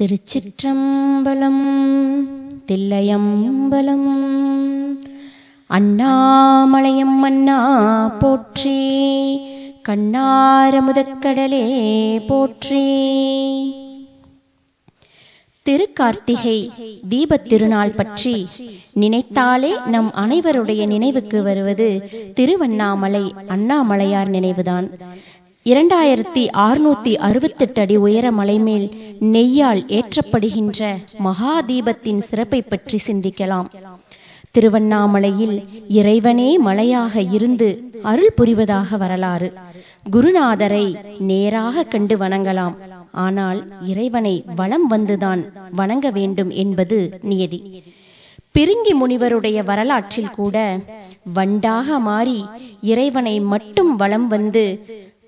திருச்சிற்றம்பலம் தில்லையம்பலம். அண்ணாமலையம் அண்ணா போற்றி கண்ணாரமுதக்கடலே போற்றி. திருக்கார்த்திகை தீபத் திருநாள் பற்றி நினைத்தாலே நம் அனைவருடைய நினைவுக்கு வருவது திருவண்ணாமலை அண்ணாமலையார் நினைவுதான். இரண்டாயிரத்தி அறுநூத்தி அறுபத்தெட்டு அடி உயர மலைமேல் நெய்யால் ஏற்றப்படுகின்ற மகா தீபத்தின் சிறப்பை பற்றி சிந்திக்கலாம். திருவண்ணாமலையில் இறைவனே மலையாக இருந்து அருள் புரிவதாக வரலாறு. குருநாதரை நேராக கண்டு வணங்கலாம். ஆனால் இறைவனை வலம் வந்துதான் வணங்க வேண்டும் என்பது நியதி. பிரிங்கி முனிவருடைய வரலாற்றில் கூட வண்டாக மாறி இறைவனை மட்டும் வலம் வந்து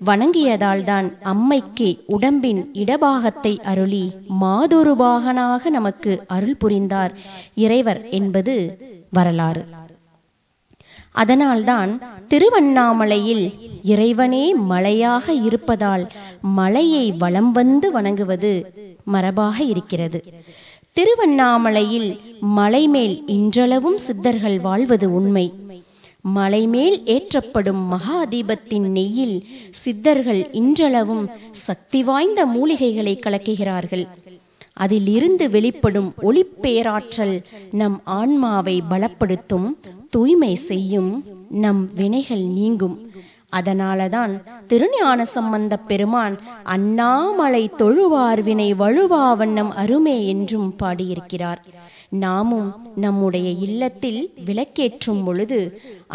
வணங்கியதால்தான் அம்மைக்கு உடம்பின் இடபாகத்தை அருளி மாதொருபாகனாக நமக்கு அருள் புரிந்தார். இறைவர் என்பது வரலாறு. அதனால்தான் திருவண்ணாமலையில் இறைவனே மலையாக இருப்பதால் மலையை வலம் வந்து வணங்குவது மரபாக இருக்கிறது. திருவண்ணாமலையில் மலைமேல் இன்றளவும் சித்தர்கள் வாழ்வது உண்மை. மலைமேல் ஏற்றப்படும் மகா தீபத்தின் நெய்யில் சித்தர்கள் இன்றளவும் சக்தி வாய்ந்த மூலிகைகளை கலக்குகிறார்கள். அதில் இருந்து வெளிப்படும் ஒளிப்பேராற்றல் நம் ஆன்மாவை பலப்படுத்தும் தூய்மை செய்யும் நம் வினைகள் நீங்கும். அதனாலதான் திருஞான சம்பந்த பெருமான் அண்ணாமலை தொழுவார்வினை வழுவாவண்ணம் அருமே என்றும் பாடியிருக்கிறார். நாமும் நம்முடைய இல்லத்தில் விளக்கேற்றும் பொழுது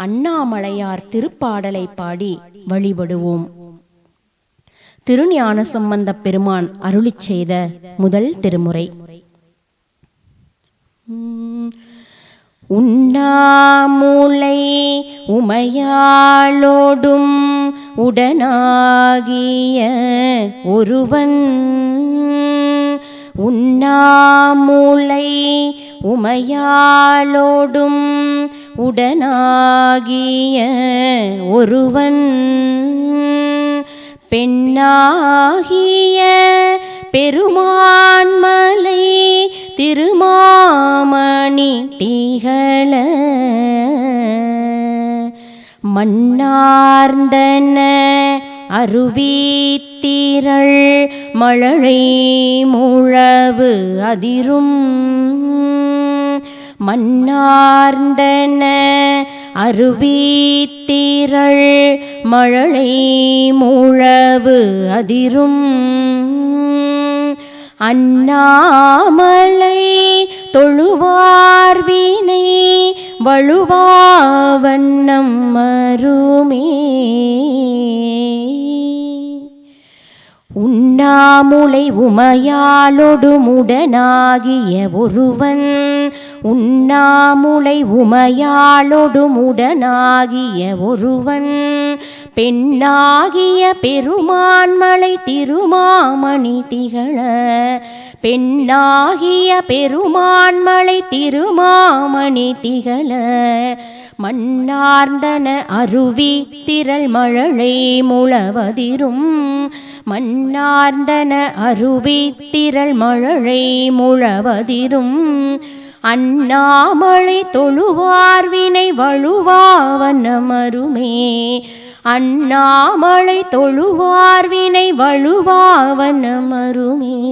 அண்ணாமலையார் திருப்பாடலை பாடி வழிபடுவோம். திருஞான சம்பந்த பெருமான் அருளி செய்த முதல் திருமுறை. உண்ணாமூலை உமையாளோடும் உடனாகிய ஒருவன். உண்ணாமூலை உமையாளோடும் உடனாகிய ஒருவன். பெண்ணாகிய பெருமான்மலை திருமாமணி தீகள மன்னார்ந்தன அருவித்திரள் மழலை முழவு அதிரும். மன்னார்ந்தன அருவித்திரள் மழலை முழவு அதிரும். அண்ணாமலை தொழுவார்வினை வழுவாவ உண்ணாமுலை உமையாலொடுமுடனாகிய ஒருவன் உண்ணாமுலை உமையாலொடுமுடனாகிய ஒருவன் பெண்ணாகிய பெருமான்மலை திருமாமணி திகழ பெண்ணாகிய பெருமான்மலை திருமாமணி திகழ மன்னார்ந்தன அருவி திரள் மழலை முழவதிரும் மன்னார்ந்தன அருவி திரள் மழலை முழவதிரும். அண்ணாமலை தொழுவார்வினை வழுவாவனமருமே. அண்ணாமலை தொழுவார்வினை வழுவாவனமருமே.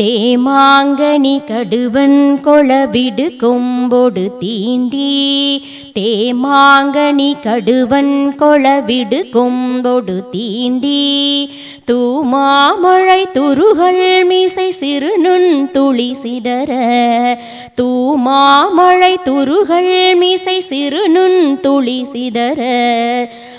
தேமாங்கனி கடுவன் கொளவிடு கொம்பொடு தீண்டி தேமாங்கனி கடுவன் கொளவிடு கொம்பொடு தீண்டி தூமாமழை துருகள் மீசை சிறுநுண் துளி சிதற. தூமாமழை துருகள் மீசை சிறுநுண் துளி சிதற.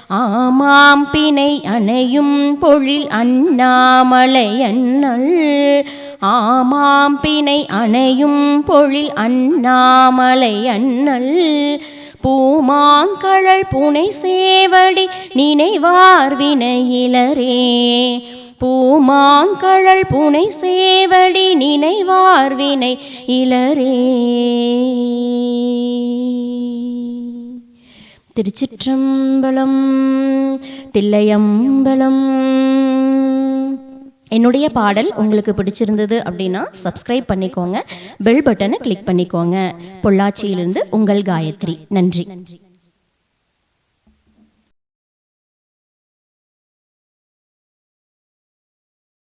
ஆமாம் பிணை அணையும் பொழில் அண்ணாமலை அண்ணல். ஆமாம் பிணை அணையும் பொழில் அண்ணாமலை அண்ணல். பூமாங்கழல் புனை சேவடி நினைவார் வினையிலரே. பூமாங்கழல் புனை சேவடி நினைவார் வினை இலரே திருச்சிற்றம்பலம் தில்லையம்பலம் என்னுடைய பாடல் உங்களுக்கு பிடிச்சிருந்தது அப்படின்னா சப்ஸ்கிரைப் பண்ணிக்கோங்க. பெல் பட்டனை கிளிக் பண்ணிக்கோங்க. பொள்ளாச்சியிலிருந்து உங்கள் காயத்ரி. நன்றி.